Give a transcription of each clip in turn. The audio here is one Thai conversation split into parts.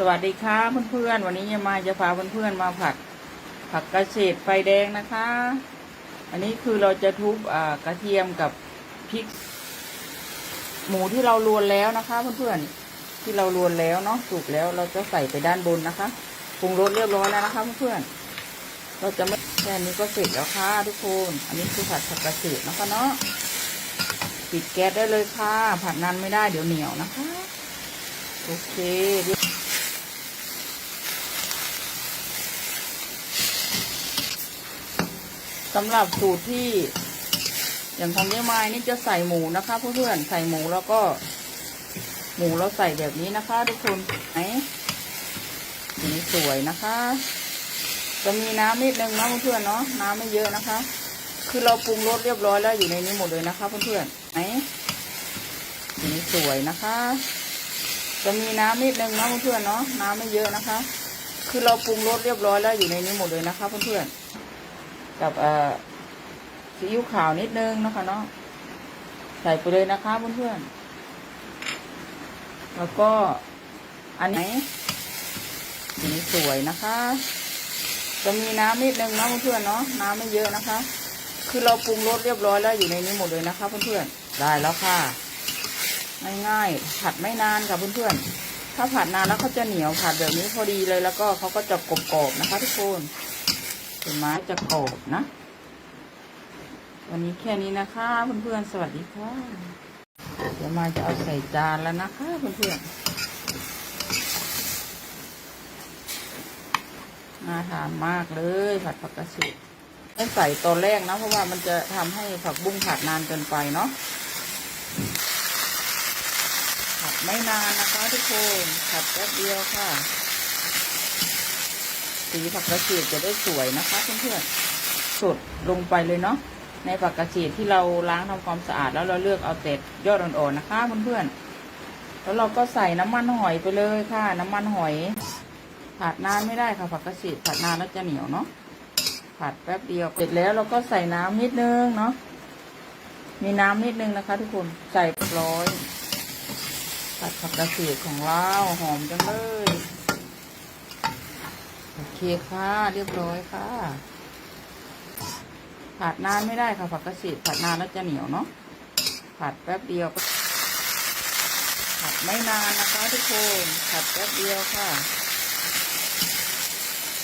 สวัสดีค่ะเพื่อนๆวันนี้ยามาจะพาเพื่อนๆมาผัดผักกระเฉดไฟแดงนะคะ อันนี้คือเราจะทุบกระเทียมกับพริก หมูที่เราลวนแล้วนะคะเพื่อนๆที่เราลวนแล้วเนาะสุกแล้วเราจะใส่ไปด้านบนนะคะปรุงรสเรียบร้อยแล้วนะคะเพื่อนๆเราจะไม่แค่นี้ก็เสร็จแล้วค่ะทุกคนอันนี้คือผัดผักกระเฉดนะคะเนาะปิดแก๊สได้เลยค่ะ ผัดนานไม่ได้เดี๋ยวเหนียวนะคะ โอเคเรียบ สำหรับสูตรที่ อย่างของยายไม้นี่จะใส่หมูนะคะเพื่อนๆใส่หมูแล้วก็ หมูเราใส่แบบนี้นะคะ ทุกคนไหนสีสวยนะคะ จะมีน้ำนิดนึงนะเพื่อนๆเนาะน้ำไม่เยอะนะคะ คือเราปรุงรสเรียบร้อยแล้วอยู่ในนี้หมดเลยนะคะเพื่อนๆไหนสีสวยนะคะ จะมีน้ำนิดนึงนะเพื่อนๆเนาะน้ำไม่เยอะนะคะ คือเราปรุงรสเรียบร้อยแล้วอยู่ในนี้หมดเลยนะคะเพื่อนๆ กับเอ่อซีอิ๊วขาวนิดนึงนะคะเนาะใส่ไปเลยนะคะเพื่อนๆแล้วก็อันไหนสีสวยนะคะ จะมีน้ำนิดนึงนะเพื่อนๆเนาะน้ำไม่เยอะนะคะ คือเราปรุงรสเรียบร้อยแล้วอยู่ในนี้หมดเลยนะคะเพื่อนๆได้แล้วค่ะง่ายๆผัดไม่นานค่ะเพื่อนๆถ้าผัดนานแล้วเขาจะเหนียวผัดแบบนี้พอดีเลยแล้วก็เขาก็จะกรอบๆนะคะ ทุกคน เห็นไหมจะกรอบนะ วันนี้แค่นี้นะคะ เพื่อนๆ สวัสดีค่ะ เดี๋ยวมาจะเอาใส่จานแล้วนะคะ เพื่อนๆน่าทานมากเลยผัดผักกระเฉดไม่ใส่ตอนแรกนะ เพราะว่ามันจะทำให้ผักบุ้งผัดนานเกินไปเนาะผัดไม่นานนะคะทุกคนผัดแป๊บเดียวค่ะ สีผักกระเฉดจะได้สวยนะคะเพื่อนๆสดลงไปเลยเนาะในผักกระเฉดที่เราล้างทำความสะอาดแล้วเราเลือกเอาเต็ดยอดอ่อนๆนะคะเพื่อนๆแล้วเราก็ใส่น้ำมันหอยไปเลยค่ะ น้ำมันหอย ผัดนานไม่ได้ค่ะผักกระเฉดผัดนานแล้วจะเหนียวเนาะผัดแป๊บเดียวเสร็จแล้วเราก็ใส่น้ำนิดนึงเนาะมีน้ำนิดนึงนะคะ ทุกคนใส่ร้อยผัดผักกระเฉดของเราหอมจังเลย โอเคค่ะ เรียบร้อยค่ะ ผัดนานไม่ได้ค่ะผักกระเฉดผัดนานแล้วจะเหนียวเนาะผัดแป๊บเดียวก็ผัดไม่นานนะคะทุกคนผัดแป๊บเดียวค่ะ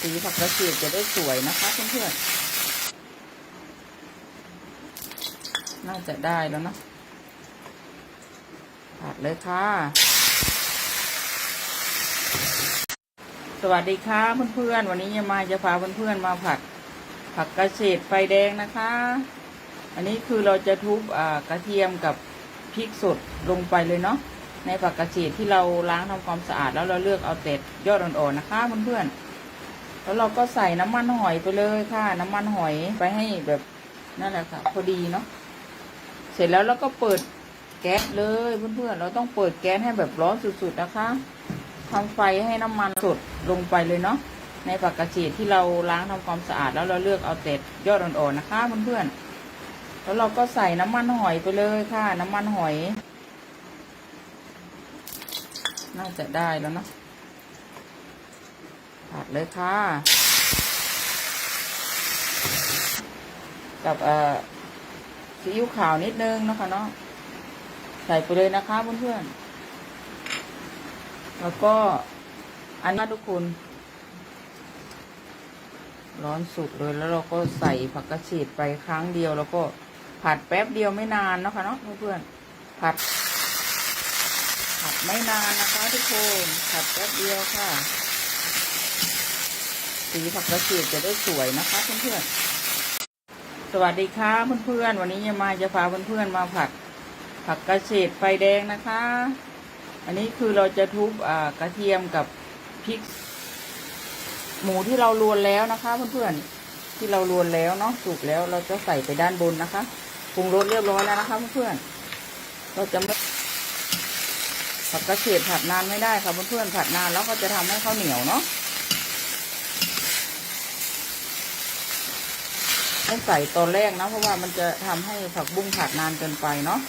สีผักกระเฉดจะได้สวยนะคะเพื่อนๆน่าจะได้แล้วเนาะผัดเลยค่ะ สวัสดีค่ะเพื่อนๆ วันนี้ยามาจะพาเพื่อนๆมาผัด ผักกระเฉดไฟแดงนะคะ อันนี้คือเราจะทุบกระเทียมกับพริกสดลงไปเลยเนาะในผักกระเฉดที่เราล้างทำความสะอาดแล้วเราเลือกเอาเต็ดยอดอ่อนๆนะคะเพื่อนๆแล้วเราก็ใส่น้ำมันหอยไปเลยค่ะ น้ำมันหอยไปให้แบบนั่นแหละค่ะพอดีเนาะเสร็จแล้วเราก็เปิดแก๊สเลยเพื่อนๆ เราต้องเปิดแก๊สให้แบบร้อนสุดๆนะคะ ทำไฟให้น้ำมันสดลงไปเลยเนาะในผักกระเฉดที่เราล้างทำความสะอาดแล้วเราเลือกเอาเต็ดยอดอ่อนๆนะคะเพื่อนๆแล้วเราก็ใส่น้ำมันหอยไปเลยค่ะ น้ำมันหอย น่าจะได้แล้วเนาะผัดเลยค่ะ กับเอ่อซีอิ๊วขาวนิดนึงนะคะเนาะใส่ไปเลยนะคะเพื่อนๆ แล้วก็อันนี้ทุกคน ร้อนสุดเลยแล้วเราก็ใส่ผักกระเฉดไปครั้งเดียว แล้วก็ผัดแป๊บเดียวไม่นานนะคะเนาะเพื่อนๆผัด ผัดไม่นานนะคะทุกคนผัดแป๊บเดียวค่ะ สีผักกระเฉดจะได้สวยนะคะเพื่อนๆสวัสดีค่ะเพื่อนๆวันนี้ยายมาจะพาเพื่อนๆมาผัดผักกระเฉดไฟแดงนะคะ อันนี้คือเราจะทุบกระเทียมกับพริก หมูที่เราลวนแล้วนะคะเพื่อนๆที่เราลวนแล้วเนาะสุกแล้วเราจะใส่ไปด้านบนนะคะปรุงรสเรียบร้อยแล้วนะคะเพื่อนๆเราจะไม่ผักกระเฉดผัดนานไม่ได้ค่ะเพื่อนๆผัดนานแล้วก็จะทำให้ข้าวเหนียวเนาะไม่ใส่ตอนแรกนะเพราะว่ามันจะทำให้ผักบุ้งผัดนานเกินไปเนาะ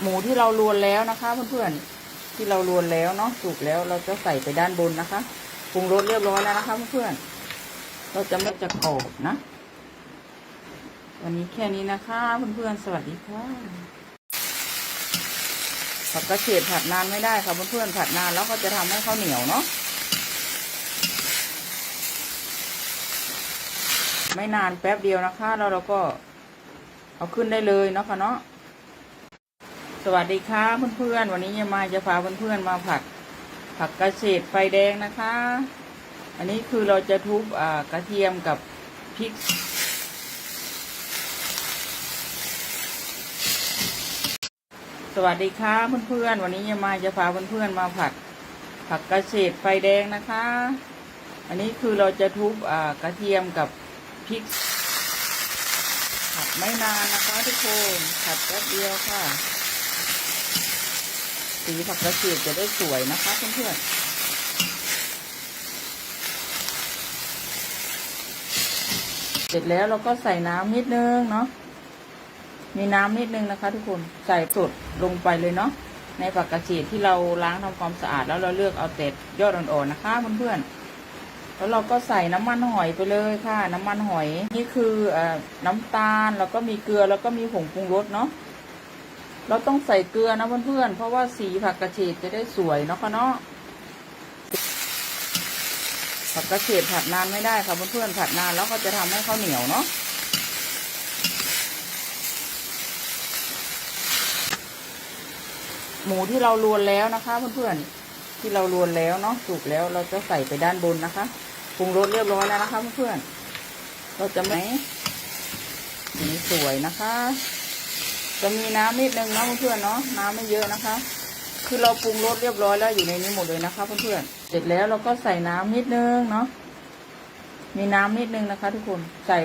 หมูที่เราลวนแล้วนะคะเพื่อนๆที่เรารวนแล้วเนาะสุกแล้วเราจะใส่ไปด้านบนนะคะปรุงรสเรียบร้อยแล้วนะคะเพื่อนๆเราจะไม่จะกรอบนะ วันนี้แค่นี้นะคะเพื่อนๆสวัสดีค่ะผักกระเฉดผัดนานไม่ได้ค่ะเพื่อนๆผัดนานแล้วก็จะทำให้ข้าวเหนียวเนาะไม่นานแป๊บเดียวนะคะ แล้วเราก็เอาขึ้นได้เลยเนาะค่ะเนาะ สวัสดีค่ะเพื่อนๆวันนี้ยามาจะพาเพื่อนๆมาผัดผักกระเฉดไฟแดงนะคะ อันนี้คือเราจะทุบกระเทียมกับพริก สวัสดีค่ะเพื่อนๆวันนี้ยามาจะพาเพื่อนๆมาผัดผักกระเฉดไฟแดงนะคะ อันนี้คือเราจะทุบกระเทียมกับพริกผัดไม่นานนะคะทุกคนผัดแป๊บเดียวค่ะ สีผักกระเฉดจะได้สวยนะคะเพื่อนๆเสร็จแล้วเราก็ใส่น้ำนิดนึงเนาะ มีน้ำนิดนึงนะคะ ทุกคน ใส่สดลงไปเลยเนาะ ในผักกระเฉดที่เราล้างทำความสะอาดแล้วเราเลือกเอาแต่ยอดอ่อนๆนะคะเพื่อนๆ แล้วเราก็ใส่น้ำมันหอยไปเลยค่ะ น้ำมันหอย นี่คือเออน้ำตาลแล้วก็มีเกลือแล้วก็มีผงปรุงรสเนาะ เราต้องใส่เกลือนะเพื่อนๆ เพราะว่าสีผักกระเฉดจะได้สวยเนาะค่ะเนาะ ผักกระเฉดผัดนานไม่ได้ค่ะเพื่อนๆ ผัดนานแล้วก็จะทำให้ข้าวเหนียวเนาะ หมูที่เราลวนแล้วนะคะเพื่อนๆ ที่เราลวนแล้วเนาะสุกแล้วเราจะใส่ไปด้านบนนะคะ ปรุงรสเรียบร้อยแล้วนะคะเพื่อนๆ เราจะไม่สีสวยนะคะ จะมีน้ำนิดนึงเนาะเพื่อนเนาะน้ำไม่เยอะนะคะ คือเราปรุงรสเรียบร้อยแล้วอยู่ในนี้หมดเลยนะคะเพื่อนๆเสร็จแล้วเราก็ใส่น้ำนิดนึงเนาะมีน้ำนิดนึงนะคะ ทุกคนใส่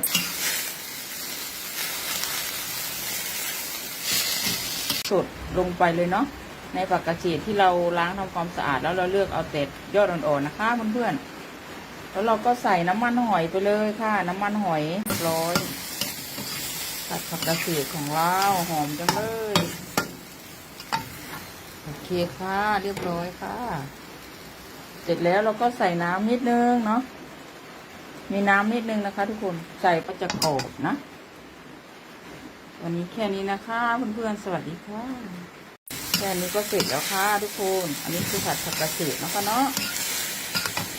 สดลงไปเลยเนาะในผักกระเฉดที่เราล้างทำความสะอาดแล้วเราเลือกเอาแต่ยอดอ่อนๆนะคะเพื่อนๆแล้วเราก็ใส่น้ำมันหอยไปเลยค่ะ น้ำมันหอยร้อย ผัดผักกระเฉดของเราหอมจังเลย โอเคค่ะ เรียบร้อยค่ะ เสร็จแล้วเราก็ใส่น้ำนิดนึงเนาะ มีน้ำนิดนึงนะคะ ทุกคน ใส่ก็จะกรอบนะ วันนี้แค่นี้นะคะ เพื่อนๆ สวัสดีค่ะ แค่นี้ก็เสร็จแล้วค่ะ ทุกคน อันนี้คือผัดผักกระเฉดนะคะเนาะ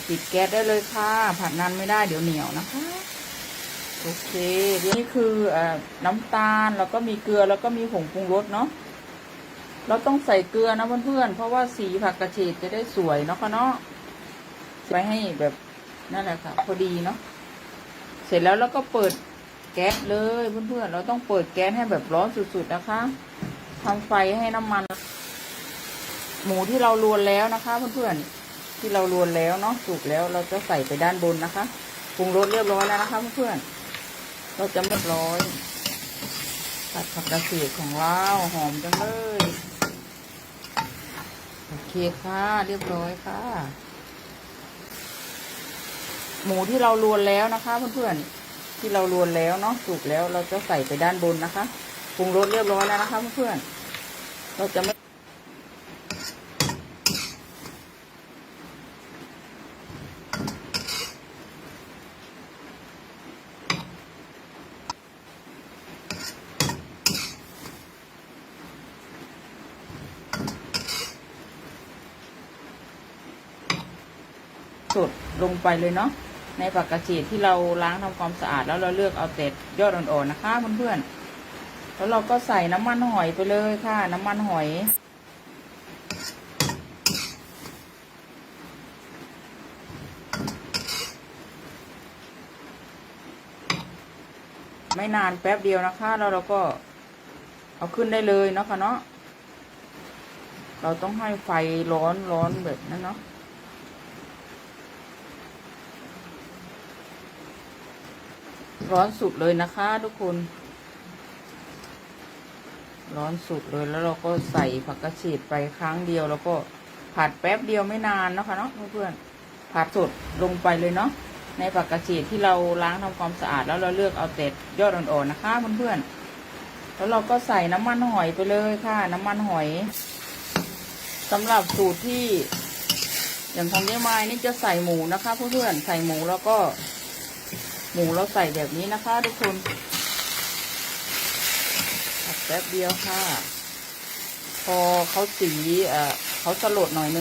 ปิดแก๊สได้เลยค่ะ ผัดนานไม่ได้เดี๋ยวเหนียวนะคะ โอเคนี้คืออน้ำตาลแล้วก็มีเกลือแล้วก็มีผงปรุงรสเนาะเราต้องใส่เกลือนะเพื่อนๆเพราะว่าสีผักกระเฉดจะได้สวยเนาะค่ะเนาะไว้ให้แบบนั่นแหละค่ะ พอดีเนาะเสร็จแล้วเราก็เปิดแก๊สเลยเพื่อนๆเราต้องเปิดแก๊สให้แบบร้อนสุดๆนะคะทำไฟให้น้ำมัน หมูที่เราลวนแล้วนะคะเพื่อนๆที่เราลวนแล้วเนาะสุกแล้วเราจะใส่ไปด้านบนนะคะปรุงรสเรียบร้อยแล้วนะคะเพื่อนๆ เราจะไม่ร้อยผัดผักกระเฉดของเราหอมจังเลยโอเคค่ะ เรียบร้อยค่ะ หมูที่เราลวนแล้วนะคะเพื่อนๆที่เราลวนแล้วเนาะสุกแล้วเราจะใส่ไปด้านบนนะคะปรุงรสเรียบร้อยแล้วนะคะเพื่อนๆเราจะไม่ สดลงไปเลยเนาะในผักกระเฉดที่เราล้างทำความสะอาดแล้วเราเลือกเอาแต่ยอดอ่อนๆนะคะเพื่อนๆแล้วเราก็ใส่น้ำมันหอยไปเลยค่ะ น้ำมันหอย ไม่นานแป๊บเดียวนะคะ แล้วเราก็เอาขึ้นได้เลยเนาะค่ะเนาะเราต้องให้ไฟร้อนร้อนแบบนั้นเนาะ ร้อนสุดเลยนะคะทุกคน ร้อนสุดเลยแล้วเราก็ใส่ผักกระเฉดไปครั้งเดียว แล้วก็ผัดแป๊บเดียวไม่นานนะคะเนาะเพื่อนๆผัดสดลงไปเลยเนาะในผักกระเฉดที่เราล้างทำความสะอาดแล้วเราเลือกเอาแต่ยอดอ่อนๆนะคะเพื่อนๆแล้วเราก็ใส่น้ำมันหอยไปเลยค่ะ น้ำมันหอยสำหรับสูตรที่อย่างของยายไม้นี่จะใส่หมูนะคะเพื่อนๆใส่หมูแล้วก็ หมูเราใส่แบบนี้นะคะ ทุกคนผัดแป๊บเดียวค่ะ พอเขาสีเอ่อเขาสลดหน่อยนึง